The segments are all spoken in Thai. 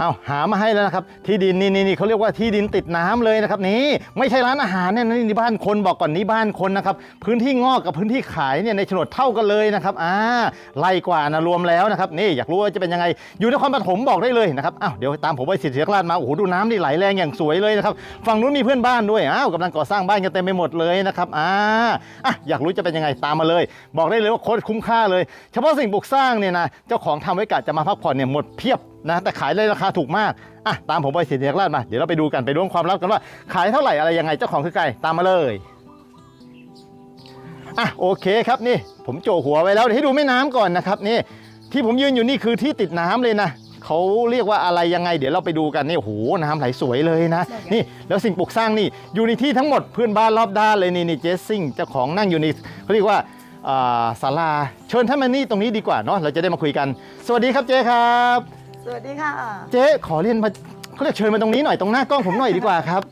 เอาหามาให้แล้วนะครับ ที่ดินนี่นี่เขาเรียกว่าที่ดินติดน้ำเลยนะครับนี่ไม่ใช่ร้านอาหารเนี่ยนี่บ้านคนบอกก่อนนี่บ้านคนนะครับพื้นที่งอกกับพื้นที่ขายเนี่ยในโฉนดเท่ากันเลยนะครับอ่าไล่กว่านะรวมแล้วนะครับนี่อยากรู้ว่าจะเป็นยังไง อยู่นครปฐมบอกได้เลยนะครับอ้าวเดี๋ยวตามผมไปสิทธิราชมาโอ้โหดูน้ำนี่ไหลแรงอย่างสวยเลยนะครับฝั่งนู้นมีเพื่อนบ้านด้วยอ้าวกำลังก่อสร้างบ้านกันเต็มไปหมดเลยนะครับอ่าอะอยากรู้จะเป็นยังไงตามมาเลย บอกได้เลยว่าโคตรคุ้มค่าเลย เฉพาะสิ่งปลูกสร้างเนี่ยนะเจ้าของทำไว้กะจะมาพักผ่อนเนี่ยหมดเพียบ นะแต่ขายได้ราคาถูกมากอะตามผมไปสิทธิราชมา เดี๋ยวเราไปดูกันไปล้วงความลับกันว่า ขายเท่าไหร่อะไรยังไงเจ้าของคือใครตามมาเลยอะโอเคครับนี่ ผมโจหัวไว้แล้วเดี๋ยวให้ดูแม่น้ำก่อนนะครับนี่ที่ผมยืนอยู่นี่คือที่ติดน้ำเลยนะเขาเรียกว่าอะไรยังไง เดี๋ยวเราไปดูกันนี่โอ้โหน้ำไหลสวยเลยนะ นี่แล้วสิ่งปลูกสร้างนี่อยู่ในที่ทั้งหมดเพื่อนบ้านรอบด้านเลยนี่นี่เจสซิ่งเจ้าของนั่งอยู่ในเขาเรียกว่าอ่าศาลาเชิญท่านมานี่ตรงนี้ดีกว่าเนาะเราจะได้มาคุยกัน สวัสดีครับเจ๊ครับ สวัสดีค่ะ เจ๊ขอเรียนมาเขาเรียกเชิญมาตรงนี้หน่อยตรงหน้ากล้องผมหน่อยดีกว่าครับ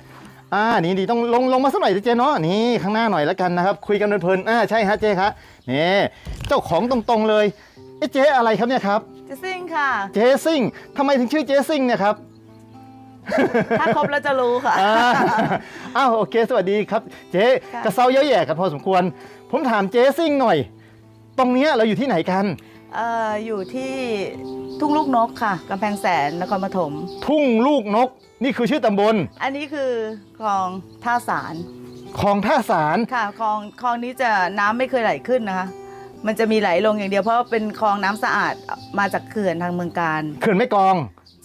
อ่านี่ดีต้องลงลงมาสักหน่อยสิเจ๊เนาะนี่ข้างหน้าหน่อยแล้วกันนะครับ คุยกันเพลินๆอ่าใช่ฮะเจ๊ครับนี่เจ้าของตรงๆเลยเอ๊ะเจ๊อะไรครับเนี่ยครับ เจสซิ่งค่ะ เจ๊ซิ่งทำไมถึงชื่อเจ๊ซิ่งเนี่ยครับ ถ้าครบแล้วจะรู้ค่ะ อ่าอ้าวโอเค สวัสดีครับ เจ๊ค่ะ กระเซาเยอะแย่กันพอสมควร ผมถามเจ๊ซิ่งหน่อย ตรงเนี้ยเราอยู่ที่ไหนกัน เอ่ออยู่ที่ทุ่งลูกนกค่ะกำแพงแสนนครปฐม ทุ่งลูกนก นี่คือชื่อตำบลอันนี้คือคลองท่าสารคลองท่าสารค่ะคลองคลองนี้จะน้ำไม่เคยไหลขึ้นนะคะ มันจะมีไหลลงอย่างเดียวเพราะว่าเป็นคลองน้ำสะอาดมาจากเขื่อนทางเมืองการ เขื่อนแม่กลอง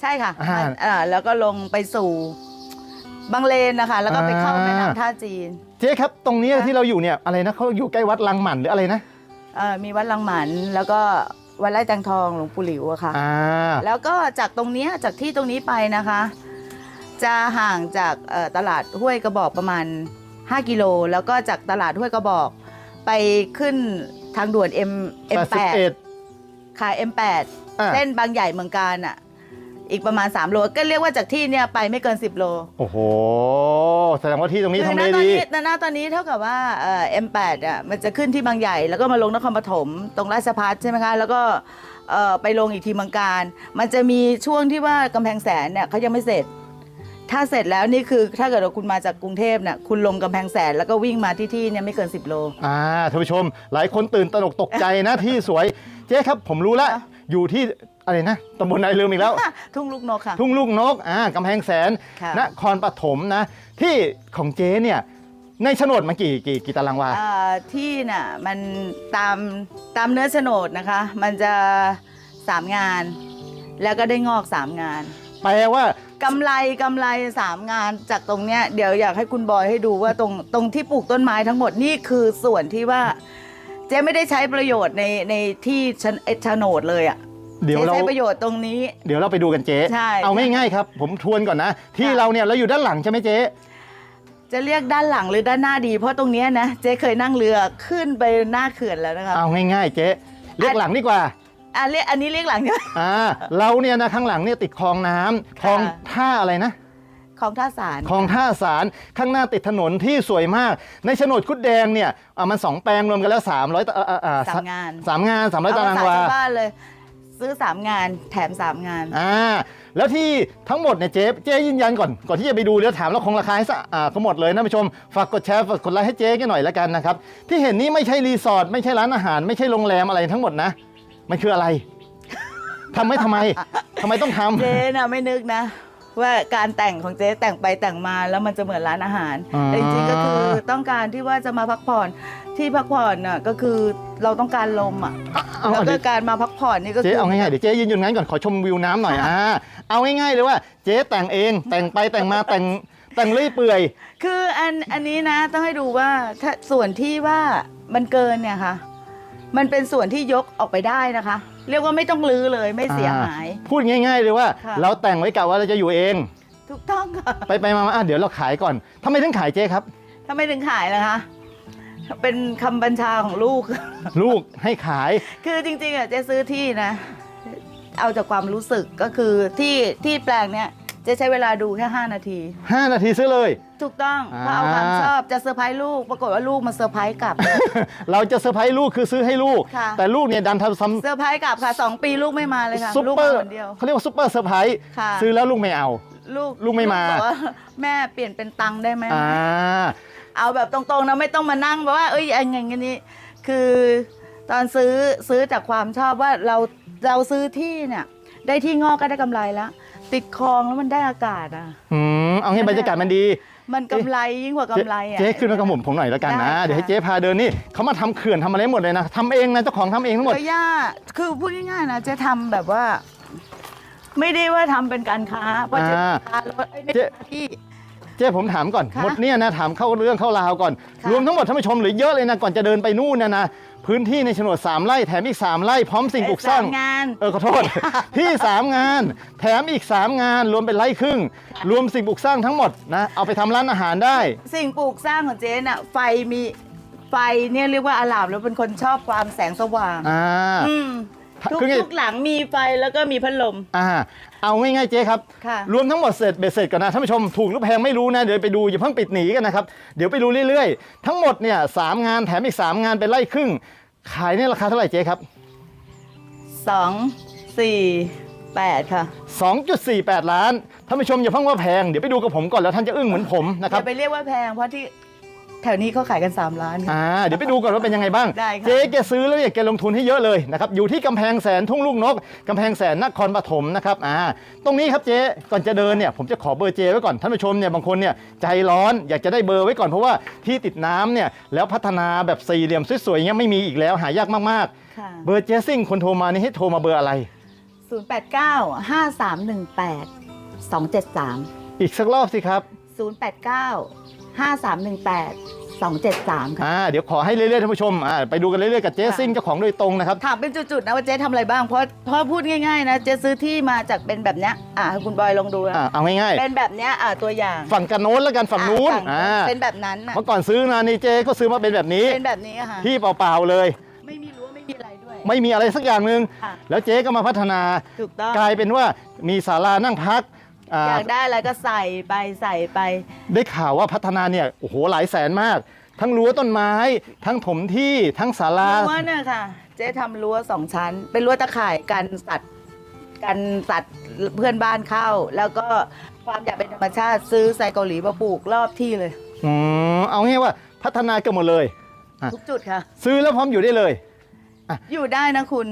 ใช่ค่ะอ่าเอ่อแล้วก็ลงไปสู่บางเลนนะคะ แล้วก็ไปเข้าอ่า แม่น้ำท่าจีน เจ๊ครับ ตรงเนี้ยค่ะ ที่เราอยู่เนี่ยอะไรนะเขาอยู่ใกล้วัดลังหมันหรืออะไรนะ เอ่อมีวัดลังหมันแล้วก็วัดไร่แตงทองหลวงปู่หลิวอะค่ะ อ่า แล้วก็จากตรงเนี้ยจากที่ตรงนี้ไปนะคะ จะห่างจากเอ่อตลาดห้วยกระบอกประมาณ 5 กิโล แล้วก็จากตลาดห้วยกระบอกไปขึ้นทางด่วน M แปดสิบ M8 เอ็ดค่ะ M8 อ่า เส้นบางใหญ่เมืองการอะ อีกประมาณ 3 โล ก็เรียกว่าจากที่เนี่ยไปไม่เกิน 10 โลโอ้โห แสดงว่าที่ตรงนี้คืทำณเลตอนดี นี้ณตอนนี้เท่ากับว่าเอ่อ M8 อะมันจะขึ้นที่บางใหญ่ แล้วก็มาลงนครปฐมตรงราชพัฒใช่ไหมคะ แล้วก็เอ่อไปลงอีกทีเมืองการ มันจะมีช่วงที่ว่ากำแพงแสนเนี่ยเขายังไม่เสร็จ ถ้าเสร็จแล้วนี่คือถ้าเกิดว่าคุณมาจากกรุงเทพเนี่ยคุณลงกำแพงแสนแล้วก็วิ่งมาที่ที่เนี่ยไม่เกิน 10 โล อ่าท่านผู้ชม หลายคนตื่นตระหนกตกใจนะ ที่สวย เจ๊ครับผมรู้แล้วค่ะอยู่ที่ อะไรนะตำบลไหนลืมอีกแล้ว ทุ่งลูกนกค่ะ ทุ่งลูกนกอ่ากำแพงแสนค่ะ นครปฐมนะ ที่ของเจ๊เนี่ยในโฉนดมันกี่กี่กี่ตารางวาเอ่อที่น่ะมันตามตามเนื้อโฉนดนะคะ มันจะ3งาน แล้วก็ได้งอก3งานแปลว่ากำไรกำไร3งานจากตรงเนี้ยเดี๋ยวอยากให้คุณบอยให้ดูว่าตรงตรงที่ปลูกต้นไม้ทั้งหมดนี่คือส่วนที่ว่า เจ๊ไม่ได้ใช้ประโยชน์ในในที่โฉนเอ่อโฉนดเลยอะ่ะ เดี๋ยวเจ๊เรา ใช้ประโยชน์ตรงนี้ เดี๋ยวเราไปดูกันเจ๊ใช่ เอาง่ายๆครับ ผมทวนก่อนนะ ที่ค่ะเราเนี่ยเราอยู่ด้านหลังใช่ไหมเจ๊ จะเรียกด้านหลังหรือด้านหน้าดี เพราะตรงเนี้ยนะเจ๊เคยนั่งเรือขึ้นไปหน้าเขื่อนแล้วนะคะเอาง่ายๆเจ๊เรียกหลังดีกว่า อะเรียกอันนี้เรียกหลังใช่ไหมอ่า เราเนี่ยนะข้างหลังเนี่ยติดคลองน้ำคลองค่ะ ท่าอะไรนะ ของท่าสาร คลองท่าสารข้างหน้าติดถนนที่สวยมาก ในโฉนดคุดแดงเนี่ยอะมันสองแปลงรวมกันแล้ว300ตะอ่าอ่าสามงาน สามงาน300ตารางวา เอภษชวบ้านเลย ซื้อสามงานแถมสามงาน อ่าแล้วที่ทั้งหมดเนี่ยเจ๊เจ๊ยืนยันก่อนก่อนที่จะไปดูเดี๋ยวถามแล้วคงราคาให้สะอ่าทั้งหมดเลยนะผู้ชมฝากกดแชร์ฝากกดไลค์ให้เจ๊กันหน่อยแล้วกันนะครับที่เห็นนี่ไม่ใช่รีสอร์ทไม่ใช่ร้านอาหาร ไม่ใช่โรงแรมอะไรทั้งหมดนะมันคืออะไร ทำไม่ทำไมทำไมต้องทำ เจ๊น่ะไม่นึกนะ ว่าการแต่งของเจ๊แต่งไปแต่งมาแล้วมันจะเหมือนร้านอาหาร อ่า แต่จริงๆก็คือต้องการที่ว่าจะมาพักผ่อน ที่พักผ่อนน่ะก็คือเราต้องการลมอะเอาแล้วเอาก็เดี๋ยวการมาพักผ่อนนี่ก็เจ๊คือเอาง่ายๆเดี๋ยวเจ๊ยืนอยู่งั้นก่อนขอชมวิวน้ำหน่อยอ่าเอาง่ายๆเลยว่า เจ๊แต่งเองแต่งไปแต่งมาแต่งแต่งเรื่อยเปื่อย คืออันอันนี้นะต้องให้ดูว่าถ้าส่วนที่ว่ามันเกินเนี่ยค่ะ มันเป็นส่วนที่ยกออกไปได้นะคะ เรียกว่าไม่ต้องลื้อเลยไม่เสียหาย พูดง่ายๆเลยว่า ค่ะ เราแต่งไว้กะว่าเราจะอยู่เอง ถูกต้องค่ะไปไปมามาอะเดี๋ยวเราขายก่อนทำไมถึงขายเจ๊ครับถ้าไม่ถึงขายนะคะ เป็นคำบัญชาของลูก ลูกให้ขาย คือจริงๆอะเจ๊ซื้อที่นะ เอาจากความรู้สึกก็คือที่ที่แปลงเนี้ยเจ๊ใช้เวลาดูแค่ 5 นาที 5 นาทีซื้อเลย ถูกต้องอ่าเพราะเอาความชอบจะเซอร์ไพรส์ลูก ปรากฏว่าลูกมาเซอร์ไพรส์กลับ เราจะเซอร์ไพรส์ลูกคือซื้อให้ลูก ค่ะ แต่ลูกเนี่ยดันทำซ้เซอร์ไพรส์กลับค่ะ 2 ปีลูกไม่มาเลยค่ะำซุปลูกเปอมาร์คนเดียว เขาเรียกว่าซุปเปอร์เซอร์ไพรส์ค่ะ ซื้อแล้วลูกไม่เอา ลูกลูกไม่มา บอกว่แม่เปลี่ยนเป็นตังค์ได้ไหม อ่า เอาแบบตรงๆนะไม่ต้องมานั่งแบบว่าเอ้ยอย่างงี้นี้คือตอนซื้อซื้อจากความชอบว่าเราเราซื้อที่เนี่ย ได้ที่งอกก็ได้กำไรแล้ว ติดคลองแล้วมันได้อากาศอะ อืมเอาให้บรรยากาศมันดี มันกำไรยิ่งกว่ากำไรอะ เจ๊ขึ้นมากับผมผมหน่อยแล้วกันนะ ได้ค่ะ เดี๋ยวให้เจ๊พาเดินนี่เขามาทำเขื่อนทำอะไรหมดเลยนะทำเองนะเจ้าของทำเองทั้งหมด ก็ย่าคือพูดง่ายๆนะเจะทำแบบว่า ไม่ได้ว่าทำเป็นการค้าเพราะเจะอ่าค้ารถเอ้ยไม่เจ๊ใช่ที่ เจ๊ผมถามก่อน ค่ะหมดเนี่ยนะถามเข้าเรื่องเข้าราวก่อน ค่ะ รวมทั้งหมดท่านผู้ชมเหรือเยอะเลยนะก่อนจะเดินไปนู่นนะนะพื้นที่ในโฉนด3ไร่แถมอีก 3 ไร่พร้อมสิ่งปลูกสร้างเอ่อมงาน เออขอโทษ ที่ 3 งาน แถมอีก 3 งานรวมเป็นไร่ครึ่ง รวมสิ่งปลูกสร้างทั้งหมดนะเอาไปทำร้านอาหารได้ สิ่งปลูกสร้างของเจ๊น่ะไฟมีไฟเนี่ยเรียกว่าอาลามแล้วเป็นคนชอบความแสงสว่างอ่า อืมทุกคือไง ทุกหลังมีไฟแล้วก็มีพัดลม อ่า เอาง่ายๆเจ๊ครับ ค่ะรวมทั้งหมดเสร็จเบ็ดเสร็จก่อนนะท่านผู้ชมถูกหรือแพงไม่รู้นะ เดี๋ยวไปดูอย่าเพิ่งปิดหนีกันนะครับ เดี๋ยวไปดูเรื่อยๆ ทั้งหมดเนี่ยสามงานแถมอีก 3 งานเป็นไร่ครึ่ง ขายเนี่ยราคาเท่าไหร่เจ๊ครับ สองสี่แปดค่ะ2.48 ล้านท่านผู้ชมอย่าเพิ่งว่าแพงเดี๋ยวไปดูกับผมก่อนแล้วท่านจะอึ้งเหมือนผมนะคอรับย่าไปเรียกว่าแพงเพราะที่แถวนี้เขาขายกัน 3 ล้านค่ะ อ่าเดี๋ยวไปดูก่อนว่าเป็นยังไงบ้าง ได้ค่ะ เจ๊แกซื้อแล้วเนี่ยแกลงทุนให้เยอะเลยนะครับอยู่ที่กำแพงแสนทุ่งลูกนกกำแพงแสนนครปฐมนะครับอ่าตรงนี้ครับเจ๊ก่อนจะเดินเนี่ยผมจะขอเบอร์เจ๊ไว้ก่อนท่านผู้ชมเนี่ยบางคนเนี่ยใจร้อนอยากจะได้เบอร์ไว้ก่อนเพราะว่าที่ติดน้ำเนี่ยแล้วพัฒนาแบบสี่เหลี่ยมสวยๆเงี้ยไม่มีอีกแล้วหายากมากค่ะ ๆ เบอร์เจ๊ซิ่งคนโทรมานี่ให้โทรมาเบอร์อะไรศูนย์แปดเก้าห้าสามหนึ่งแปดสองเจ็ดสามอีกสักรอบสิครับศูนย์แปดเก้าห้าสามหนึ่งแปดสองเจ็ดสามค่ะอ่าเดี๋ยวขอให้เรื่อยๆท่านผู้ชมอ่าไปดูกันเรื่อยๆกับเจ๊ซิ่งเจ้าของโดยตรงนะครับ ถามเป็นจุดๆนะว่าเจ๊ทำอะไรบ้าง เพราะเพราะพูดง่ายๆนะเจ๊ซื้อที่มาจากเป็นแบบเนี้ยอ่าให้คุณบอยลองดูนะอ่าเอาง่ายเป็นแบบเนี้ยอ่าตัวอย่างๆ ฝั่งกันโน้นแล้วกันฝั่งนู้นอะอ่าเป็นแบบนั้นน่ะเมื่อก่อนซื้อมานี่เจ๊ก็ซื้อมาเป็นแบบนี้เป็นแบบนี้อะค่ะที่เปล่าๆเลย ไม่มีรั้วไม่มีอะไรด้วย ไม่มีอะไรสักอย่างหนึ่งค่ะ แล้วเจ๊ก็มาพัฒนา ถูกต้อง กลายเป็นว่ามีศาลานั่งพัก อ่า อยากได้อะไรก็ใส่ไปใส่ไป ได้ข่าวว่าพัฒนาเนี่ยโอ้โหหลายแสนมาก ทั้งรั้วต้นไม้ ทั้งถมที่ทั้งศาลา รั้วเนี่ยค่ะ เจ๊ทำรั้วสองชั้น เป็นรั้วตะข่ายกันสัตว์กันสัตว์เพื่อนบ้านเข้า แล้วก็ความอยากเป็นธรรมชาติซื้อไซเกาหลีมาปลูกรอบที่เลย อืมเอาง่ายๆว่าพัฒนาเกันหมดเลย อะ ทุกจุดค่ะ ซื้อแล้วพร้อมอยู่ได้เลย อยู่ได้นะคุณ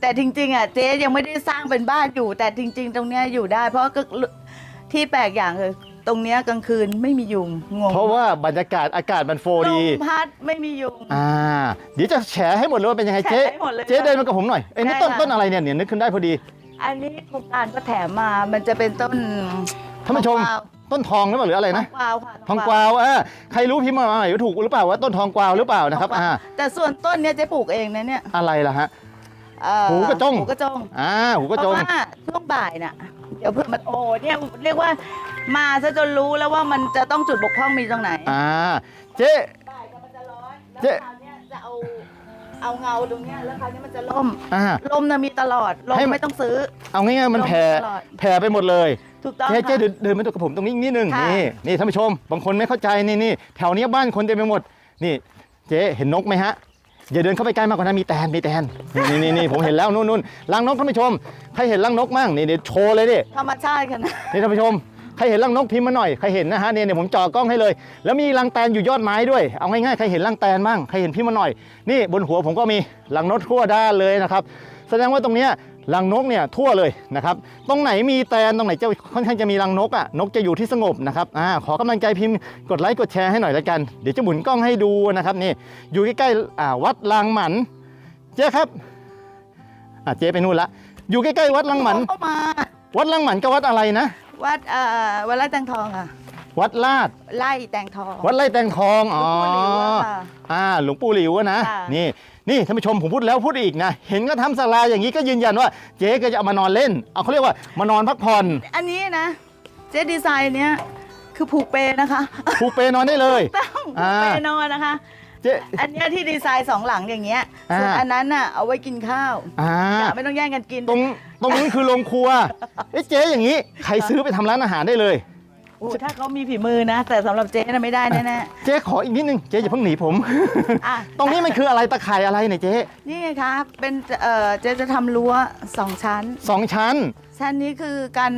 แต่จริงๆอะเจ๊ยังไม่ได้สร้างเป็นบ้านอยู่ แต่จริง ๆ ตรงเนี้ยอยู่ได้ เพราะก็ที่แปลกอย่างคือตรงเนี้ยกลางคืนไม่มียุงงงเพราะว่าบรรยากาศอากาศมันโฟลดีมพัดไม่มียุง อ่า เดี๋ยวจะแฉให้หมดเลยว่าเป็นยังไงเจ๊ แฉให้หมดเลยเจ๊เดินมากับผมหน่อยเอ้ยนี่ได้ต้นค่ะ ต้นอะไรเนี่ยเนี่ยนึกขึ้นได้พอดี อันนี้โครงการก็แถมมา มันจะเป็นต้นท่านผู้ชมต้นทองหรือเปล่าหรืออะไรทอนะงกวาวค่ะทองกวาวอ่าใครรู้พิมพ์มาหน่อยว่าถูกหรือเปล่าว่าต้นทองกวาวหรือเปล่านะครับ อ่า แต่ส่วนต้นเนี้ยเจ๊ปลูกเองนะเนี่ย อะไรล่ะฮะ เอ่อหูกระจ้งหูกระจงอ่าหูกระจง เพราะว่าช่วงบ่ายน่ะเดี๋ยวเพื่อนมันโอ้เนี่ยเรียกว่ามาซะจนรู้แล้วว่ามันจะต้องจุดบกพร่องมีตรงไหนอ่า เจ๊ บ่ายก็มันจะร้อนแล้วเจ๊ คราวเนี้ยจะเอาเอาเงาตรงเนี้ยแล้วคราวนี้มันจะล่มอ่า ลมน่ะมีตลอดลมให้มัน ไม่ต้องซื้อ เอาง่ายๆมันแผ่ลงตลอด แผ่ไปหมดเลย ถูกต้องเจ๊เจ๊ค่ะ เดินเดินมาดูกับผมตรงนี้นิดนึงค่ะ นี่นี่ท่านผู้ชม บางคนไม่เข้าใจนี่นี่แถวเนี้ยบ้านคนเต็มไปหมด นี่ เจ๊เห็นนกไหมฮะ อย่าเดินเข้าไปใกล้มากกว่านั้นมีแตนมีแตนนี่นี่นี่ผมเห็นแล้วนู่นนู่นรังนกท่านผู้ชมใครเห็นรังนกมั่งนี่เดี๋ยวโชว์เลยดิธรรมชาติกันนะนี่ท่านผู้ชมใครเห็นรังนกพิมพ์มาหน่อยใครเห็นนะฮะเนี่ยเดี๋ยวผมจ่อกล้องให้เลย แล้วมีรังแตนอยู่ยอดไม้ด้วยเอาง่ายๆใครเห็นรังแตนบ้างใครเห็นพิมพ์มาหน่อย นี่บนหัวผมก็มีรังนกทั่วด้านเลยนะครับแสดงว่าตรงเนี้ย รังนกเนี่ยทั่วเลยนะครับ ตรงไหนมีแตนตรงไหนจะค่อนข้างจะมีรังนกอะนกจะอยู่ที่สงบนะครับอ่าขอกำลังใจพิมพ์กดไลค์กดแชร์ให้หน่อยละกัน เดี๋ยวจะหมุนกล้องให้ดูนะครับนี่อยู่ใกล้ๆอ่าวัดลางหมันเจ๊ครับอ่าเจ๊ไปนู่นละ อยู่ใกล้ๆวัดลางหมันเข้ามา วัดลางหมันกับวัดอะไรนะ วัดเอ่อวัดไร่แตงทองค่ะวัดลาดไล่แตงทอง วัดไร่แตงทองอ๋อหลวงปู่หลิวอะค่ะอ่าหลวงปู่หลิวอะนะค่ะนี่ นี่ท่านผู้ชมผมพูดแล้วพูดอีกนะ เห็นก็ทำศาลาอย่างนี้ก็ยืนยันว่า เจ๊ก็จะเอามานอนเล่น เอาเขาเรียกว่ามานอนพักผ่อนอันนี้นะ เจ๊ดีไซน์เนี้ยคือผูกเปนะคะผูกเปนอนได้เลย ต้องผูกอ่าเปนอนนะคะ เจ๊ อันเนี้ยที่ดีไซน์สองหลังอย่างเงี้ยอ่าส่วนอันนั้นน่ะเอาไว้กินข้าวอ่าอย่าไม่ต้องแย่งกันกินตรงตรงนี้คือโรงครัวเอ๊ะเจ๊อย่างนี้ ใครซื้อไปทำร้านอาหารได้เลย โอ้ถ้าเขามีฝีมือนะ แต่สำหรับเจ๊น่ะไม่ได้แน่เจ๊ขออีกนิดนึงเจ๊อย่าเพิ่งหนีผม ๆอะตรงนี้มันคืออะไรตะข่ายอะไรเนี่ยเจ๊นี่ไงคะเป็นเอ่อเจ๊จะทำรั้วสองชั้น สองชั้น ชั้นนี้คือการ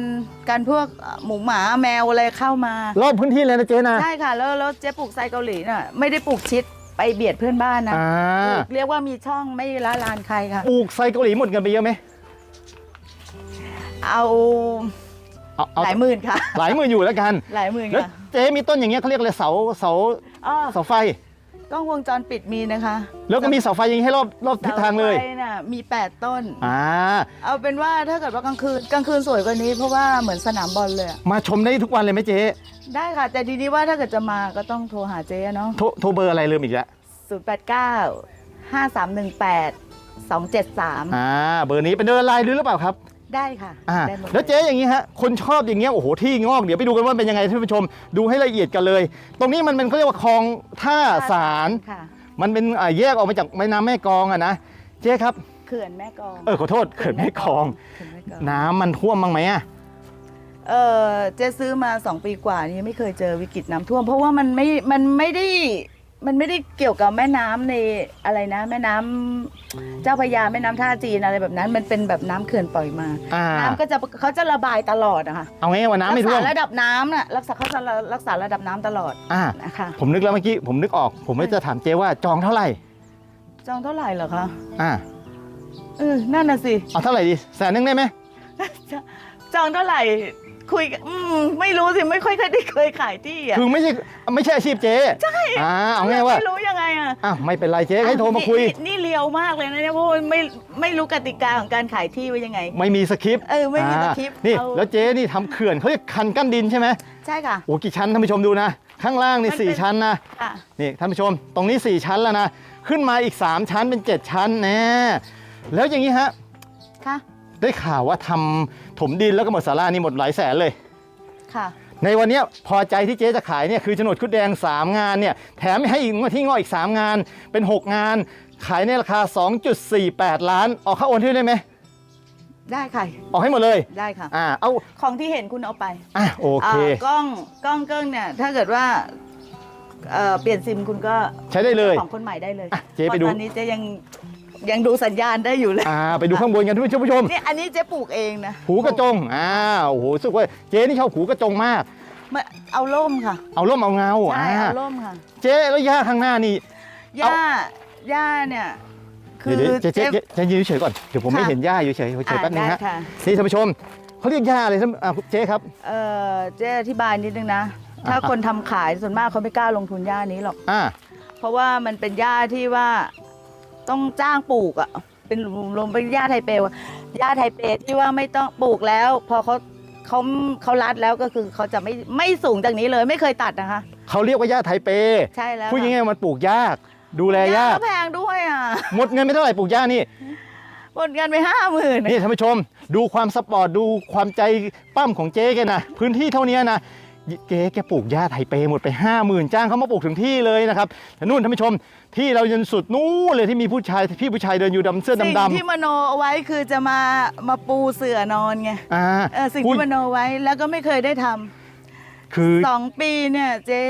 การพวกหมูหมาแมวอะไรเข้ามา รอบพื้นที่เลยนะเจ๊นะใช่ค่ะแล้วแล้วเจ๊ปลูกไซเกาหลีน่ะไม่ได้ปลูกชิดไปเบียดเพื่อนบ้านนะอ่าปลูกเรียกว่ามีช่องไม่ละลานใครค่ะ ปลูกไซเกาหลีหมดเงินไปเยอะไหมเอา เอาเอาหลายหมื่นค่ะ หลายหมื่นอยู่แล้วกันหลายหมื่นแล้วค่ะเจ๊มีต้นอย่างเงี้ยเขาเรียกอะไรเสาเสาอ๋อเสาไฟ กล้องวงจรปิดมีนะคะแล้วก็มีเสาไฟอย่างนี้ให้รอบรอบทิศทางเลยสไฟน่ะมี 8 ต้น อ่าเอาเป็นว่าถ้าเกิดว่ากลางคืนกลางคืนสวยกว่านี้เพราะว่าเหมือนสนามบอลเลยอะมาชมได้ทุกวันเลยไหมเจ๊ได้ค่ะ แต่ทีนี้ว่าถ้าเกิดจะมาก็ต้องโทรหาเจ๊เนาะโทรโทรเบอร์อะไรลืมอีกแล้ว0 8 9 5 3 1 8 2 7 3 อ่าเบอร์นี้เป็นเบอร์ไลน์ด้วยหรือเปล่าครับ ได้ค่ะอ่าได้หมดแล้วเจ๊อย่างนี้ฮะคนชอบอย่างเงี้ยโอ้โหที่งอกเดี๋ยวไปดูกันว่าเป็นยังไงท่านผู้ชม ดูให้ละเอียดกันเลย ตรงนี้มันเป็นเขาเรียกว่าคลองท่าสาร ค่ะ มันเป็นอ่าแยกออกมาจากแม่น้ำแม่กลองอะนะเจ๊ครับ เขื่อนแม่กลองเออขอโทษเขื่อนแม่กลอง เขื่อนแม่กลองน้ำมันท่วมบ้างไหมอะ เออเจ๊ซื้อมา2ปีกว่านี้ไม่เคยเจอวิกฤตน้ำท่วม เพราะว่ามันไม่มันไม่ได้ มันไม่ได้เกี่ยวกับแม่น้ำในอะไรนะ แม่น้ำเจ้าพระยาแม่น้ำท่าจีนอะไรแบบนั้น มันเป็นแบบน้ำเขื่อนปล่อยมา อ่าน้ำก็จะเขาจะระบายตลอดอะค่ะเอาไงว่าน้ำไม่รัท่วษามระดับน้ำน่ะรักษาเขาจะรักษาระดับน้ำตลอดอ่านะคะผมนึกแล้วเมื่อกี้ผมนึกออก ผมไม่จะถามเจ๊ว่าจองเท่าไหร่จองเท่าไหร่เหรอคะอ่าเออนั่นน่ะสิเอาเท่าไหร่ดีแสนนึงได้ไหม จองเท่าไหร่คุยกันอืมไม่รู้สิไม่ค่อยเคยได้เคยขายที่อะคือไม่ใช่ไม่ใช่อาชีพเจ๊ใช่อ่าเอาไงว่าไม่รู้ยังไงอะอ้าวไม่เป็นไรเจ๊ให้โทรมาคุย นี่นี่เลียวมากเลยนะเนี่ยเพราะว่าไม่ไม่รู้กติกาของการขายที่ว่ายังไง ไม่มีสคริปต์เออไม่มีาสคริปต์นี่เอาแล้วเจ๊นี่ทำเขื่อนเขาเรียกคันกั้นดินใช่ไหมใช่ค่ะโอ้กี่ชั้นท่านผู้ชมดูนะ ข้างล่างนี่มันเป็นสี่ชั้นนะค่ะนี่ท่านผู้ชม ตรงนี้4ชั้นแล้วนะขึ้นมาอีก3ชั้นเป็น7ชั้นแน่แล้วอย่างนี้ฮะค่ะได้ข่าวว่าทำ ถมดินแล้วก็หมดสารานี่หมดหลายแสนเลย ค่ะ ในวันเนี้ยพอใจที่เจ๊จะขายเนี่ยคือโฉนดคุดแดง 3 งานเนี่ยแถมให้อีกที่งอกอีก 3 งานเป็น 6 งาน ขายในราคา 2.48 ล้าน ออกค่าโอนให้ได้ไหมได้ค่ะ ออกให้หมดเลยได้ค่ะ อ่าเอาของที่เห็นคุณเอาไปอะโอเคากล้องกล้องเกิ้งเนี่ย ถ้าเกิดว่าเอ่อเปลี่ยนซิมคุณก็ใช้ได้เลย ของคนใหม่ได้เลยอะเจ๊ไปดูพราะตอนนี้เจ๊ยัง ยังดูสัญญาณได้อยู่เลยอ่าไปดูข้างบนกันท่านผู้ชม นี่อันนี้เจ๊ปลูกเองนะหูกระจงอ่าโอ้โหรู้สึกว่าเจ๊นี่ชอบหูกระจงมาก มาเอาร่มค่ะเอาร่มเอาเงาใช่อ่าเอาร่มค่ะเจ๊แล้วย่าข้างหน้านี่หญ้าหญ้าเนี่ยคือเดี๋ยวๆเจ๊เจ๊เจ๊เจ๊เจ๊ยืนเฉยๆก่อนเดี๋ยวผมไม่ค่ะเห็นย่าอยู่เฉยๆเฉยๆอ่าแป๊บนึงได้ฮะค่ะนี่ท่านผู้ชมเขาเรียกย่าอะไรท่านอ่าเจ๊ครับ เอ่อเจ๊อธิบายนิดนึงนะ ถ้าอะคนทำขายส่วนมากเขาไม่กล้าลงทุนหญ้านี้หรอก อ่าเพราะว่ามันเป็นหญ้าที่ว่า ต้องจ้างปลูกอะ่ะ เป็นรวมเป็นหญ้าไทเปอะหญ้าไทเปที่ว่าไม่ต้องปลูกแล้ว พอเขาเขาเขารัดแล้วก็คือเขาจะไม่ไม่สูงจากนี้เลยไม่เคยตัดนะคะ เขาเรียกว่าย่าไทเปใช่แล้วพูดง่ายๆมันปลูกยาก ดูแลหญ้ายากก็แพงด้วยอะหมดเงินไม่เท่าไหร่ปลูกย่านี่หมดเงินไปห้าหมื่นนี่ท่านผู้ชม ดูความสปอร์ตดูความใจปั้มของเจ๊แกนะพื้นที่เท่านี้นะ เจ๊แกปลูกหญ้าไทเปหมดไป 5 0,000 จ้างเขามาปลูกถึงที่เลยนะครับแต่นู่นท่านผู้ชมที่เรายันสุดนู้นเลยที่มีผู้ชายพี่ผู้ชายเดินอยู่ดำเสื้อสิ่งดำที่มโนเอาไว้คือจะมามาปูเสื่อนอนไงๆอ่าเออสิ่งคุณที่มโนไว้แล้วก็ไม่เคยได้ทำคือสองปีเนี่ยเจ๊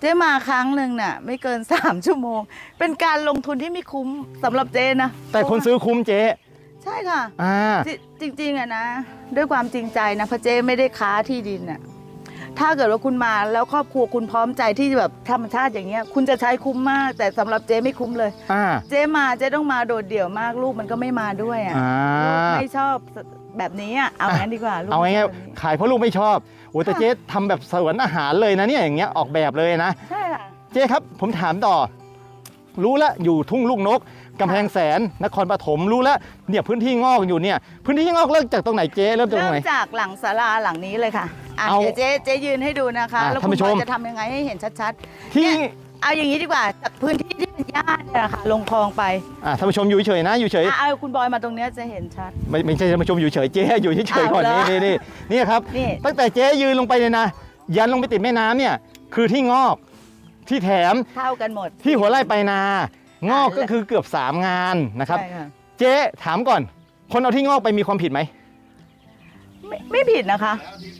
เจ๊มาครั้งหนึ่งน่ะ ไม่เกินสามชั่วโมง เป็นการลงทุนที่ไม่คุ้มสำหรับเจ๊นะแต่คนซื้อคุ้มเจ๊ใช่ค่ะ อ่า จริงๆอะนะ ด้วยความจริงใจนะเพราะเจ๊ไม่ได้ค้าที่ดินน่ะ ถ้าเกิดว่าคุณมาแล้วครอบครัวคุณพร้อมใจที่แบบธรรมชาติอย่างเงี้ย คุณจะใช้คุ้มมาก แต่สำหรับเจ๊ไม่คุ้มเลย อ่า เจ๊มาเจ๊ต้องมาโดดเดี่ยวมากลูกมันก็ไม่มาด้วยอะอ่า ลูกไม่ชอบแบบนี้อะเอางั้นดีกว่าลูกเอาไม่ชง่ายบแบบนี้ๆขายเพราะลูกไม่ชอบโอ้แต่เจ๊ทำแบบสวนอาหารเลยนะเนี่ยอย่างเงี้ยออกแบบเลยนะ ใช่ค่ะ เจ๊ครับผมถามต่อ รู้ล้วอยู่ทุ่งลูกนกกำแพงแสนนครปฐมรู้แล้วเนี่ยพื้นที่งอกอยู่เนี่ย พื้นที่งอกเริ่มจากตรงไหนเจ๊เริ่มจากตรเริ่งมไหนจากหลังศาลาหลังนี้เลยค่ะ อะเอาเดี๋ยวเจ๊เจ๊ยืนให้ดูนะคะ อะแล้วท่านคุผู้ณชบอมยจะทำยังไงให้เห็นชัดที่ๆเอาอย่างนี้ดีกว่าจากพื้นที่ที่เป็นหญ้าเนี่ยค่ะลงคลองไปอะท่านผู้ชมอยู่เฉยๆนะอยู่เฉย อะเอาคุณบอยมาตรงเนี้ยจะเห็นชัด ไม่ไม่ใช่ท่านผู้ชมอยู่เฉยเจ๊อยู่เฉยๆก่อนอ้าวนี่เหรอนี่นี่นี่ครับ นี่ ตั้งแต่เจ๊ยืนลงไปเนี่ยนะ ยันลงไปติดแม่น้ำเนี่ยคือที่งอกที่แถมเท่ากันหมด ที่หัวไร่ไปนา งอกก็คือเกือบ 3 งานนะครับ ใช่ค่ะ เจ๊ถามก่อน คนเอาที่งอกไปมีความผิดไหม ไม่ไม่ผิดนะคะ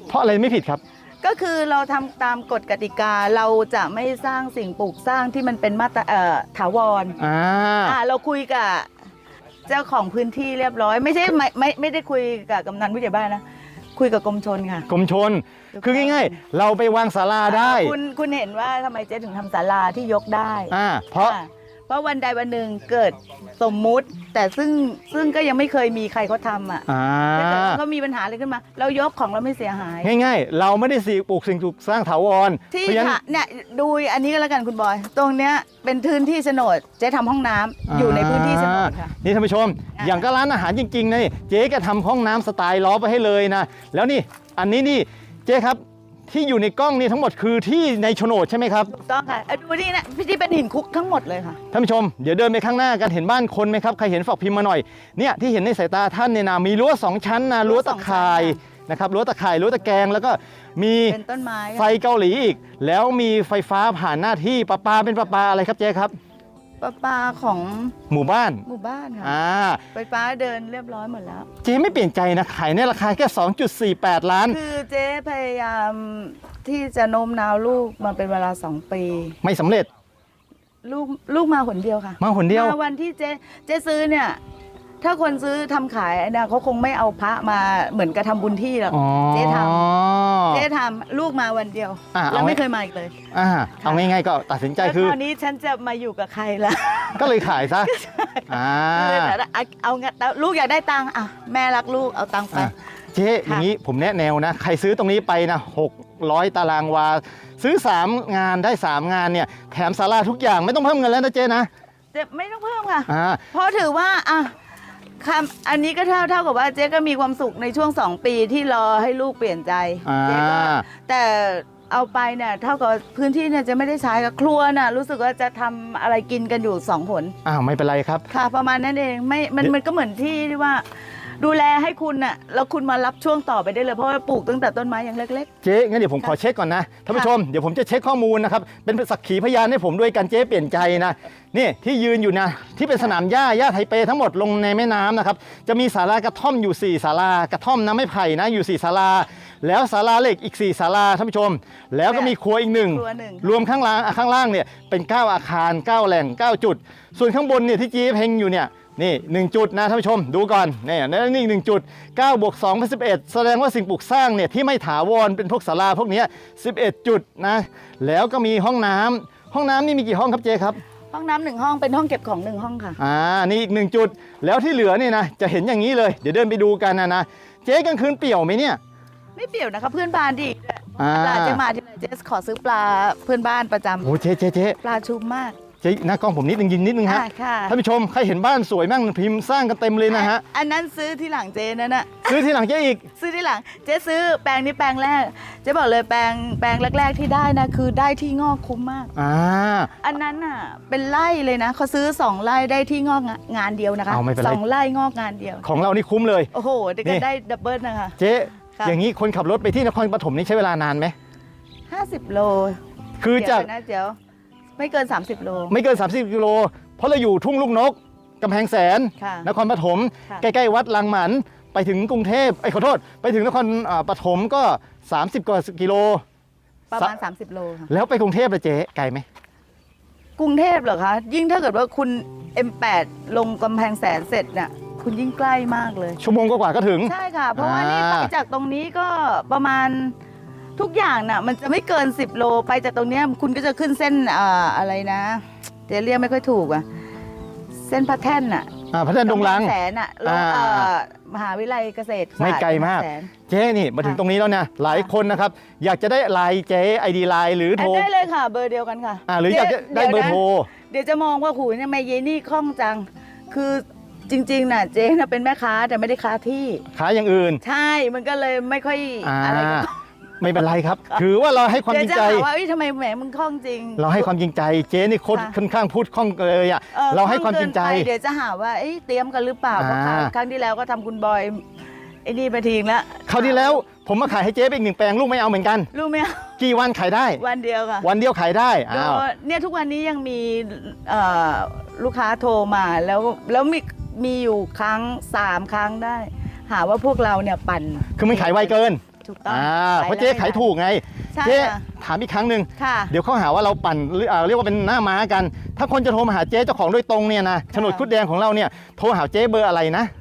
เพราะอะไรไม่ผิดครับ ก็คือเราทำตามกฎกติกาเราจะไม่สร้างสิ่งปลูกสร้างที่มันเป็นมาตรเอ่อถาวรอ่า อ่าเราคุยกับเจ้าของพื้นที่เรียบร้อย ไม่ใช่ไม่ไม่ไม่ได้คุยกับกำนันผู้ใหญ่บ้านนะคุยกับกรมชนค่ะ กรมชน คือง่ายๆ เราไปวางศาลาได้ คุณคุณเห็นว่าทำไมเจ๊ถึงทำศาลาที่ยกได้อ่า เพราะอ่ เพราะวันใดวันหนึ่งเกิดสมมุติ แต่ซึ่งซึ่งก็ยังไม่เคยมีใครเขาทำอะอ่าถ้าเกิดเขามีปัญหาอะไรขึ้นมา เรายกของเราไม่เสียหาย ง่ายๆ เราไม่ได้สีปลูกสิ่งปลูกสร้างถาวรที่เพราะฉะนั้น ค่ะเนี่ยดูอันนี้ก็แล้วกันคุณบอย ตรงเนี้ยเป็นพื้นที่โฉนดเจ๊ทำห้องน้ำอยู่ในพื้นที่โฉนดค่ะ นี่ท่านผู้ชม อ่า อย่างก็ร้านอาหารจริงๆนะนี่เจ๊แกทำห้องน้ำสไตล์ล้อไปให้เลยนะ แล้วนี่อันนี้นี่เจ๊ครับ ที่อยู่ในกล้องนี่ทั้งหมดคือที่ในโฉนดใช่ไหมครับถูกต้องค่ะเอาดูนี่นะที่เป็นหินคุกทั้งหมดเลยค่ะ ท่านผู้ชมเดี๋ยวเดินไปข้างหน้ากันเห็นบ้านคนไหมครับใครเห็นฝากพิมพ์มาหน่อยเนี่ยที่เห็นในสายตาท่านเนี่ยนะมีรั้วสองชั้นนะรั้รั้ววสตะองชั้นข่ายค่ะนะครับรั้วตะข่ายรั้วตะแกรงแล้วก็มีเป็นต้นไม้ไฟเกาหลีอีก แล้วมีไฟฟ้าผ่านหน้าที่ประปาเป็นประปาอะไรครับเจ๊ครับ ประปาของหมู่บ้านหมู่บ้านค่ะอ่าไฟฟ้าเดินเรียบร้อยหมดแล้ว เจ๊ไม่เปลี่ยนใจนะขายในราคาแค่ 2.48 ล้าน คือเจ๊พยายามที่จะโน้มน้าวลูกมาเป็นเวลาสองปี ไม่สำเร็จ ลูกลูกมาหนเดียวค่ะ มาหนเดียว มาวันที่เจ๊เจ๊ซื้อเนี่ย ถ้าคนซื้อทำขายเนี่ยเขาคงไม่เอาพระมาเหมือนกระทำบุญที่หรอกอ๋อเจ๊ทำเจ๊ทำลูกมาวันเดียวอะแล้วเอาไว้ไม่เคยมาอีกเลยอ่าเอาง่ายๆก็ตัดสินใจแล้วคือคราวนี้ฉันจะมาอยู่กับใครล่ะก็เลยขายซะอ่าเลยแต่เอาเอาเงินลูกอยากได้ตังค์อะแม่รักลูกเอาตังค์ไปอะเจ๊อย่างนี้ผมแนะแนวนะ ใครซื้อตรงนี้ไปนะ600 ตารางวา ซื้อ 3 งานได้ 3 งานเนี่ยแถมศาลาทุกอย่างไม่ต้องเพิ่มเงินแล้วนะเจ๊นะจะไม่ต้องเพิ่มค่ะอ่าเพราะถือว่าอะ คำอันนี้ก็เท่าเท่ากับว่าเจ๊ก็มีความสุขในช่วงสองปีที่รอให้ลูกเปลี่ยนใจอ่า เจ๊ก็แต่เอาไปเนี่ยเท่ากับพื้นที่เนี่ยจะไม่ได้ใช้กับครัวน่ะรู้สึกว่าจะทำอะไรกินกันอยู่สองหนอ้าวไม่เป็นไรครับ ค่ะ ประมาณนั้นเองไม่มันเดี๋ยวมันก็เหมือนที่ที่ว่า ดูแลให้คุณน่ะแล้วคุณมารับช่วงต่อไปได้เลยเพราะว่าปลูกตั้งแต่ต้นไม้ยังเล็ก เจ๊งั้นเดี๋ยวผมขอเช็คก่อนนะท่านผู้ชมเดี๋ยวผมจะเช็คข้อมูลนะครับเป็นสักขีพยานให้ผมด้วยกันเจ๊เปลี่ยนใจนะนี่ที่ยืนอยู่นะที่เป็นสนามหญ้าหญ้าไทเปทั้งหมดลงในแม่น้ำนะครับจะมีศาลากระท่อมอยู่ 4ศาลากระท่อมน้ำไม้ไผ่นะอยู่4ศาลา แล้วศาลาเหล็กอีก4ศาลาท่านผู้ชม แล้วก็มีครัวอีกหนึ่งครัวหนึ่ง รวมข้างล่างอะข้างล่างเนี่ยเป็น 9 อาคาร 9 แหล่ง 9 จุด ส่วนข้างบนเนี่ยที่จีเพงอยู่เนี่ย นี่หนึ่งจุดนะท่านผู้ชมดูก่อนนี่นี่นี่หนึ่งจุด9บวก2เป็น11แสดงว่าสิ่งปลูกสร้างเนี่ยที่ไม่ถาวรเป็นพวกศาลาพวกเนี้ย11จุดนะแล้วก็มีห้องน้ำห้องน้ำนี่มีกี่ห้องครับเจ๊ครับๆห้องน้ำหนึ่งห้องเป็นห้องเก็บของหนึ่งห้องค่ะอ่านี่อีกหนึ่งจุดแล้วที่เหลือเนี่ยนะจะเห็นอย่างนี้เลยเดี๋ยวเดินไปดูกันนะนะเจ๊กลางคืนเปี่ยวไหมเนี่ยไม่เปลี่ยวนะคะเพื่อนบ้านดิอ่าปลาเจะมาที่ไหนเจ๊ขอซื้อปลาเพื่อนบ้านประจำโอ้เจ๊เจ๊เจ๊ปลาชุบมาก เจ๊หน้ากล้องผมนิดนึงยินนิดนึงฮะค่ะค่ะ ท่านผู้ชมใครเห็นบ้านสวยมั่งพิมพ์สร้างกันเต็มเลยนะฮะอันนั้นซื้อที่หลังเจ๊นั่นน่ะ ซื้อทีหลังเจ๊อีก ซื้อที่หลัง เจ๊ซื้อแปลงนี้แปลงแรก เจ๊บอกเลยแปลงแปลงแรก ๆ ที่ได้นะคือได้ที่งอกคุ้มมาก อ่า อันนั้นน่ะเป็นไร่เลยนะเขาซื้อสองไร่ได้ที่งอกงานเดียวนะคะเอาไม่เป็นไร สองไร่งอกงานเดียว ของเรานี่คุ้มเลย โอ้โหเดี๋ยวนี่ก็ได้ดับเบิลนะคะ เจ๊ค่ะ อย่างนี้คนขับรถไปที่นครปฐมนี่ใช้เวลานานไหม50 โลคือจากเดี๋ยวนะเดี๋ยว ไม่เกิน 30 โล ไม่เกิน 30 กิโล เพราะเราอยู่ทุ่งลูกนกกำแพงแสน ค่ะนครปฐมค่ะ ใกล้ๆวัดลังหมันไปถึงกรุงเทพไอ้ยขอโทษ ไปถึงนครอ่าปฐมก็ 30 กว่ากิโล ประมาณ 30 โลค่ะ แล้วไปกรุงเทพเลยเจ๊ไกลไหมกรุงเทพเหรอคะ ยิ่งถ้าเกิดว่าคุณ M8 ลงกำแพงแสนเสร็จน่ะคุณยิ่งใกล้มากเลย ชั่วโมงกว่าๆก็ถึง ใช่ค่ะ เพราะว่านี่อ่า ไปจากตรงนี้ก็ประมาณ ทุกอย่างน่ะมันจะไม่เกิน 10 โลไปจากตรงเนี้ยคุณก็จะขึ้นเส้นอ่าอะไรนะเดี๋ยวเรียกไม่ค่อยถูกอะเส้นพระแท่นน่ะอ่าพระจันทร์ดงลังกำแพแสนน่ะลงอ่าเอ่อมหาวิทยาลัยเกษตรศาสตร์ไม่ไกลมากำแพงแสน เจ๊นี่มาถึงค่ะ ตรงนี้แล้วเนี่ยหลายคนนะครับ อยากจะได้ไลน์เจ๊ไอดีไลน์หรือแอโทดรได้เลยค่ะ เบอร์เดียวกันค่ะอ่าหรืออยากจะได้เบอร์โทร เดี๋ยวจะมองว่าหูเนี่ยแม่เยนี่คล่องจัง คือจริงๆน่ะเจ๊น่ะเป็นแม่ค้าแต่ไม่ได้ค้าที่ ขายอย่างอื่น ใช่มันก็เลยไม่ค่อยอ่า อะไรกัน ไม่เป็นไรครับ ถือว่าเราให้ความเดี๋จยวริงจะใจ หาว่าเอ้ยทำไมแหมมึงคล่องจริง เราให้ความจริงใจเจ๊นี่โคตรค่ะ ค่อนข้างพูดคล่องเลยอะออเราให้ความจริงใจคล่อเกินไปเดี๋ยวจะหาว่าเอ้ยเตรียมกันหรือเปล่าเพราะครั้งอ่า ครั้งที่แล้วก็ทำคุณบอยไอ้นี่ไปทิ้งแล้วคราวที่แล้วผมมาขายให้เจ๊ไปอีกหนึ่งแปลงลูกไม่เอาเหมือนกัน รู้ไหมกี่วันขายได้ วันเดียวค่ะวันเดียวขายได้อ้าวก็เนี่ยทุกวันนี้ยังมีเอ่อลูกค้าโทรมาแล้วแล้วมีมีอยู่ครั้งสามครั้งได้ หาว่าพวกเราเนี่ยปั่นคือมันขายไวเกิน ถูกต้องอ่าเพราะเจ๊ขายถูกไง ใช่เจ๊ค่ะถามอีกครั้งหนึ่งค่ะ เดี๋ยวเขาหาว่าเราปั่นหรืออ่าเรียกว่าเป็นหน้าม้ากัน ถ้าคนจะโทรมาหาเจ๊เจ้าของโดยตรงเนี่ยนะโฉนดคุดแดงของเราเนี่ยโทรหาเจ๊เบอร์อะไรนะ089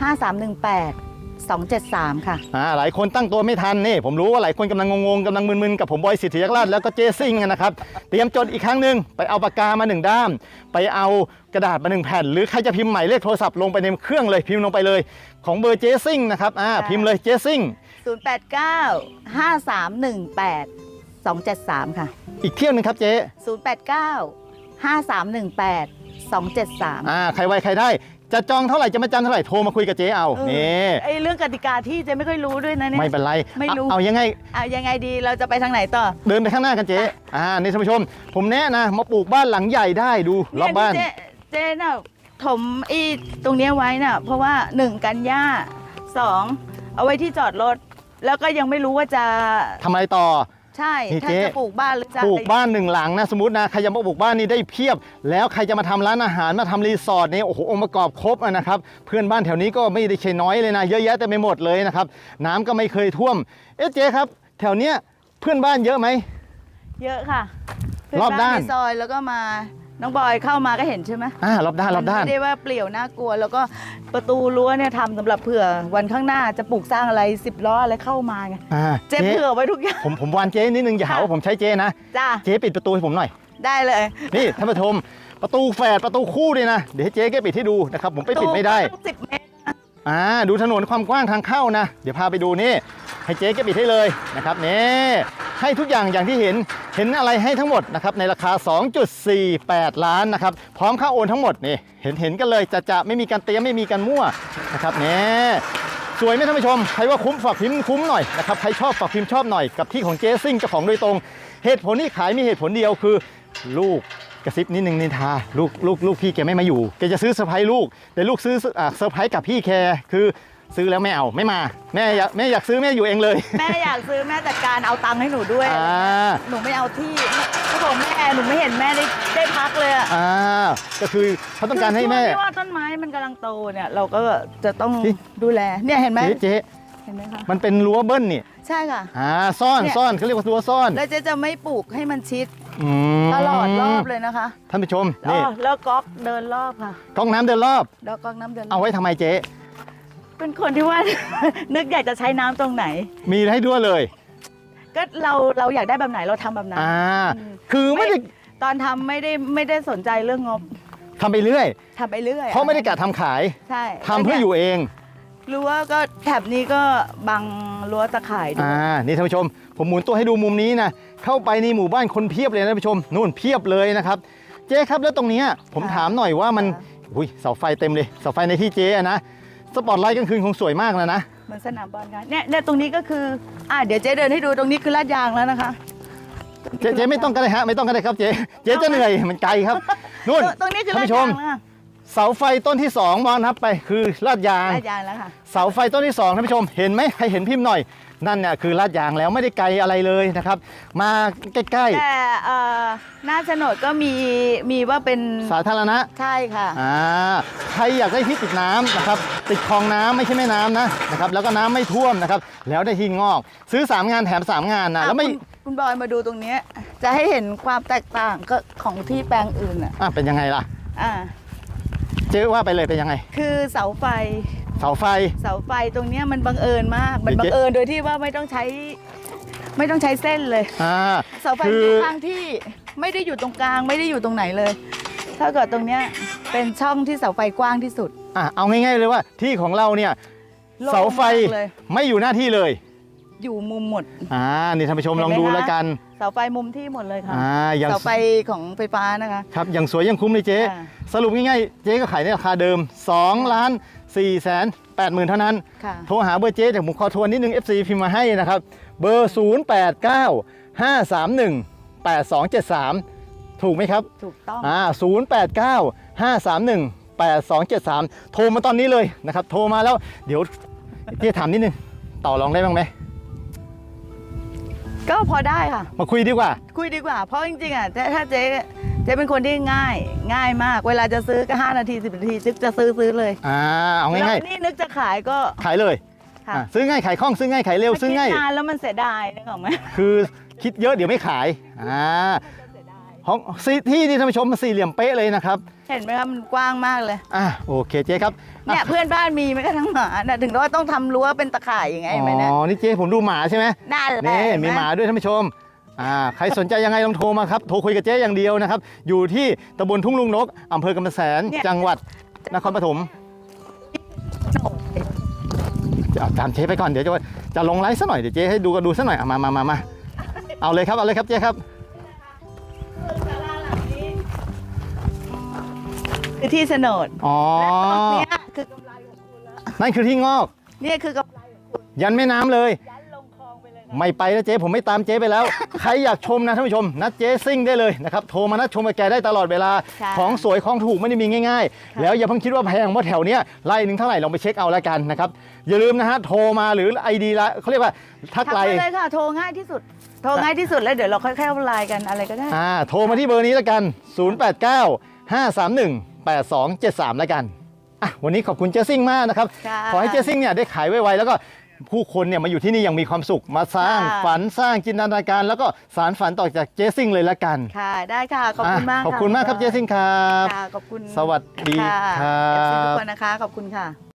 5318 273 ค่ะ อ่าหลายคนตั้งตัวไม่ทันนี่ผมรู้ว่าหลายคนกำลังงงๆกำลังมึนๆกับผมบอยสิทธิยักษ์ราชแล้วก็เจซิ่งนะครับ เตรียมจดอีกครั้งหนึ่งไปเอาปากกามาหนึ่งด้าม ไปเอากระดาษมาหนึ่งแผ่น หรือใครจะพิมพ์หมายเลขโทรศัพท์ลงไปในเครื่องเลยพิมพ์ลงไปเลย ของเบอร์เจซิ่งนะครับอ่าค่ะพิมพ์เลยเจซิ่ง089 5318 273 ค่ะ อีกเที่ยวหนึงครับเจ๊089 5318 273 อ่าใครไวใครได้ จะจองเท่าไหร่จะมาจำเท่าไหร่โทรมาคุยกับเจ๊เอาเออนี่ไอ้เรื่องกติกาที่เจะไม่ค่อยรู้ด้วยนะเนี่ย ไม่เป็นไรไม่รู้ เอาเอายังไงอะยังไงดีเราจะไปทางไหนต่อ เดินไปข้างหน้ากันเจ๊อ่านี่ท่านผู้ชม ผมแนะนะมาปลูกบ้านหลังใหญ่ได้ดูรอบบ้านเยที่เจ๊เจ๊น่ะถมอีตรงเนี้ยไว้น่ะเพราะว่าหนึ่งกันหญ้าสองเอาไว้ที่จอดรถแล้วก็ยังไม่รู้ว่าจะทำอะไรต่อ ใช่นี่ถ้าเจ๊ จะปลูกบ้านหรือจะปลูกบ้านหนึ่งหลังนะสมมตินะใครจะมาปลูกบ้านนี้ได้เพียบ แล้วใครจะมาทำร้านอาหารมาทำรีสอร์ทเนี่ยโอ้โหองค์ประกอบครบอะนะครับ เพื่อนบ้านแถวนี้ก็ไม่ได้ใช่น้อยเลยนะ เยอะแยะเต็มไปหมดเลยนะครับ น้ำก็ไม่เคยท่วม เอ๊ะเจ๊ครับ แถวเนี้ยเพื่อนบ้านเยอะไหม เยอะค่ะรอบด้าน เพื่ในซอยแล้วก็มา น้องบอยเข้ามาก็เห็นใช่ไหมอ่ารอบด้านรอบด้าน มันไม่ได้ว่าเปลี่ยวน่ากลัว แล้วก็ประตูรั้วเนี่ยทำสำหรับเผื่อวันข้างหน้าจะปลูกสร้างอะไรสิบล้ออะไรเข้ามาไงอ่าเจ๊เผื่อไว้ทุกอย่าง ผมผมวานเจ๊นิดนึงอย่าหาว่าผมใช้เจ๊นะ จ้าเจ๊ปิดประตูให้ผมหน่อย ได้เลย นี่ท่านผู้ชมประตูแฝดประตูคู่เลยนะ เดี๋ยวให้เจ๊แกปิดให้ดูนะครับผมไปปิดไม่ได้ สิบเมตร อ่าดูถนนความกว้างทางเข้านะ เดี๋ยวพาไปดูนี่ ให้เจ๊แกปิดให้เลยนะครับนี่ให้ทุกอย่างอย่างที่เห็นเห็นอะไรให้ทั้งหมดนะครับในราคา 2.48 ล้านนะครับพร้อมค่าโอนทั้งหมดนี่เห็นเห็นกันเลยจะจะไม่มีการเตรียมไม่มีการมั่วนะครับนี่สวยไหมท่านผู้ชมใครว่าคุ้มฝากพิมพ์คุ้มหน่อยนะครับใครชอบฝากพิมพ์ชอบหน่อยกับที่ของเจ๊ซิ่งเจ้าของโดยตรง เหตุผลที่ขายมีเหตุผลเดียวคือ ลูก กระซิบนิดนึงนินทาลูกลูกลูกพี่แกไม่มาอยู่แกจะซื้อเซอร์ไพรส์ลูกแต่ลูกซื้ออ่าเซอร์ไพรส์กับพี่แกคือซื้อแล้วไม่เอาไม่มาแม่อยากแม่อยากซื้อแม่อยู่เองเลย แม่อยากซื้อแม่จัดการเอาตังค์ให้หนูด้วยอ่าหนูไม่เอาที่เขาบอกแม่หนูไม่เห็นแม่ได้ได้พักเลยอะอ่าก็คือเขาต้องการให้แม่คือช่วงที่ว่าต้นไม้มันกำลังโตเนี่ยเราก็จะต้องนี่ดูแลเนี่ยเห็นไหมเจ๊เจ๊เห็นไหมคะมันเป็นรั้วเบิ้ลนี่ใช่ค่ะอ่าซ่อนเนี่ยซ่อนเขาเรียกว่ารั้วซ่อน แล้วเจ๊จะไม่ปลูกให้มันชิดอื มตลอดรอบเลยนะคะท่านผู้ชมอ๋นี่อแล้วก๊อกเดินรอบค่ะก๊อกน้ำเดินรอบ แล้วก๊อกน้ำเดินรเอาอบไว้ทำไมเจ๊ เป็นคนที่ว่า นึกอยากจะใช้น้ำตรงไหน มีให้ด้วยเลย ก็เราเราอยากได้แบบไหนเราทำแบบนั้น อ่า อืม คือไม่ได้ตอนทำไม่ได้ไม่ได้สนใจเรื่องงบทำไปเรื่อย ทำไปเรื่อยเพราะไม่ได้กะทำขายใช่ทำเพื่ออยู่เอง รั้วก็แถบนี้ก็บังรั้วตะข่ายด้วยอ่านี่ท่านผู้ชม ผมหมุนตัวให้ดูมุมนี้นะเข้าไปในหมู่บ้านคนเพียบเลยนะท่านผู้ชมนู่นเพียบเลยนะครับ เจ๊ครับแล้วตรงเนี้ยผมถามหน่อยว่ามันอุ้ยเสาไฟเต็มเลยเสาไฟในที่เจ๊อะนะสปอตไลท์กลางคืนคงสวยมากแล้วนะเหมือนสนามบอลกันเนี่ยเนี่ยตรงนี้ก็คืออ่าเดี๋ยวเจ๊เดินให้ดูตรงนี้คือลาดยางแล้วนะคะ เจ๊เจ๊ไม่ต้องก็ได้ฮะไม่ต้องก็ได้ครับเจ๊เจ๊จะเหนื่อยมันไกลครับนู่นตรงนี้คือท่านลาดผู้ชยามงแล้วค่ะ เสาไฟต้นที่สองมองนับไปคือลาดยางลาดยางแล้วค่ะ เสาไฟต้นที่สองท่านผู้ชมเห็นไหมใครเห็นพิมพ์หน่อย นั่นเนี่ยคือลาดยางแล้วไม่ได้ไกลอะไรเลยนะครับ มาใกล้แต่เอ่อหน้าโฉนดก็มีมีว่าเป็นๆ สาธารณะ ใช่ค่ะ อ่าใครอยากได้ที่ติดน้ำนะครับ ติดคลองน้ำไม่ใช่แม่น้ำนะนะครับ แล้วก็น้ำไม่ท่วมนะครับ แล้วได้ที่งอก ซื้อ 3 งานแถม 3 งานนะแล้วไม่อะคุณคุณบอยมาดูตรงเนี้ยจะให้เห็นความแตกต่างก็ของที่แปลงอื่นอะอะเป็นยังไงล่ะ อ่า เจ๊ว่าไปเลยเป็นยังไง คือเสาไฟ เสาไฟ เสาไฟตรงเนี้ยมันบังเอิญมาก มันเดี๋ยวบัเจ๊งเอิญโดยที่ว่าไม่ต้องใช้ ไม่ต้องใช้เส้นเลย อ่า เสาไฟคืออยู่ข้างที่ไม่ได้อยู่ตรงกลางไม่ได้อยู่ตรงไหนเลย ถ้าเกิดตรงเนี้ยเป็นช่องที่เสาไฟกว้างที่สุดอะเอาง่ายๆเลยว่าที่ของเราเนี่ย โล่งเสาไฟมากเลย ไม่อยู่หน้าที่เลย อยู่มุมหมดอ่านี่ท่านผู้ชมเห็นลองไหมดูคะแล้วกัน เสาไฟมุมที่หมดเลยค่ะอ่าอย่างเสาไฟของไฟฟ้านะคะ ครับอย่างสวยอย่างคุ้มเลยเจ๊อ่าสรุปง่ายๆ เจ๊ก็ขายในราคาเดิม2ล้าน4แสน8หมื่นเท่านั้นค่ะโทรหาเบอร์เจ๊จากผมขอทวนนิดนึง FC พิมพ์มาให้นะครับ เบอร์ 089 531 8273 ถูกไหมครับ ถูกต้องอ่า089 531 8273 โทรมาตอนนี้เลยนะครับ โทรมาแล้วเดี๋ยวเจ๊ถามนิดนึง ต่อรองได้บ้างไหม ก็พอได้ค่ะ มาคุยดีกว่า คุยดีกว่า เพราะจริงๆอะถ้าถ้าเจ๊เจ๊เป็นคนที่ง่ายง่ายมาก เวลาจะซื้อก็5นาที 10 นาทีจึกจะซื้อซื้อเลยอ่าเอาง่ายแล้วนี่นึกจะขายก็ๆขายเลยค่ะอะซื้อง่ายขายคล่องซื้อง่ายขายเร็วซื้อง่ายคิดนานแล้วมันเสียดายนึกออกไหมคือคิดเยอะเดี๋ยวไม่ขายอ่า ห้องซีที่นี่ท่านผู้ชมมันสี่เหลี่ยมเป๊ะเลยนะครับ เห็นไหมครับมันกว้างมากเลย อะโอเคเจ๊ครับเนี่ยอะเพื่อนบ้านมีแม้กระทั่งหมาน่ะถึงว่าต้องทำรั้วเป็นตะข่ายอย่างไงเห็นไหมเนี่ยอ๋อ นี่เจ๊ผมดูหมาใช่ไหม นั่นแหละนี่เห็นไหมีหมาด้วยท่านผู้ชม อ่า ใครสนใจยังไงลองโทรมาครับ โทรคุยกับเจ๊อย่างเดียวนะครับ อยู่ที่ตำบลทุ่งลุงนกอำเภอกำแพงแสน จังหวัดนครปฐมจะตามเจ๊ไปก่อน เดี๋ยวจะจะลงไลฟ์ซะหน่อย เดี๋ยวเจ๊ให้ดูกันดูซะหน่อยเอามามามามาเอาเลยครับ เอาเลยครับเจ๊ครับ คือที่โฉนดอ๋อ เนี่ยคือกำไรของคุณแล้วนั่นคือที่งอก เนี่ยคือกำไรของคุณยันแม่น้ำเลย ยันลงคลองไปเลยนะไม่ไปแล้วเจ๊ผมไม่ตามเจ๊ไปแล้ว ใครอยากชมนะท่านผู้ชม นัดเจ๊ซิ่งได้เลยนะครับโทรมานัดชมกับแกได้ตลอดเวลาค่ะของสวยของถูกไม่ได้มีง่ายๆ แล้วอย่าเพิ่งคิดว่าแพงเพราะแถวเนี้ยไล่หนึ่งเท่าไหร่ลองไปเช็คเอาแล้วกันนะครับอย่าลืมนะฮะโทรมาหรือไอดีละเขาเรียกว่าทักทักไลไปน์ เลยค่ะโทรง่ายที่สุด โทรง่ายที่สุดแล้วเดี๋ยวเราค่อยๆไลน์กันอะไรก็ได้ อ่าโทรมาที่เบอร์นี้แล้วกัน 089 531 8273 แล้วกันอะวันนี้ขอบคุณเจสซิ่งมากนะครับ ค่ะ ขอให้เจสซิ่งเนี่ยได้ขายไวๆแล้วก็ผู้คนเนี่ยมาอยู่ที่นี่อย่างมีความสุขมาสร้างค่ะ ฝันสร้างจินตนาการ แล้วก็สารฝันต่อจากเจสซิ่งเลยละกันค่ะ ได้ค่ะ ขอบคุณมากขอบคุณมากครับเจสซิ่งครับ ค่ะขอบคุณสวัสดีค่ะ ครัเอฟซีทุกบคนนะคะ ขอบคุณค่ะ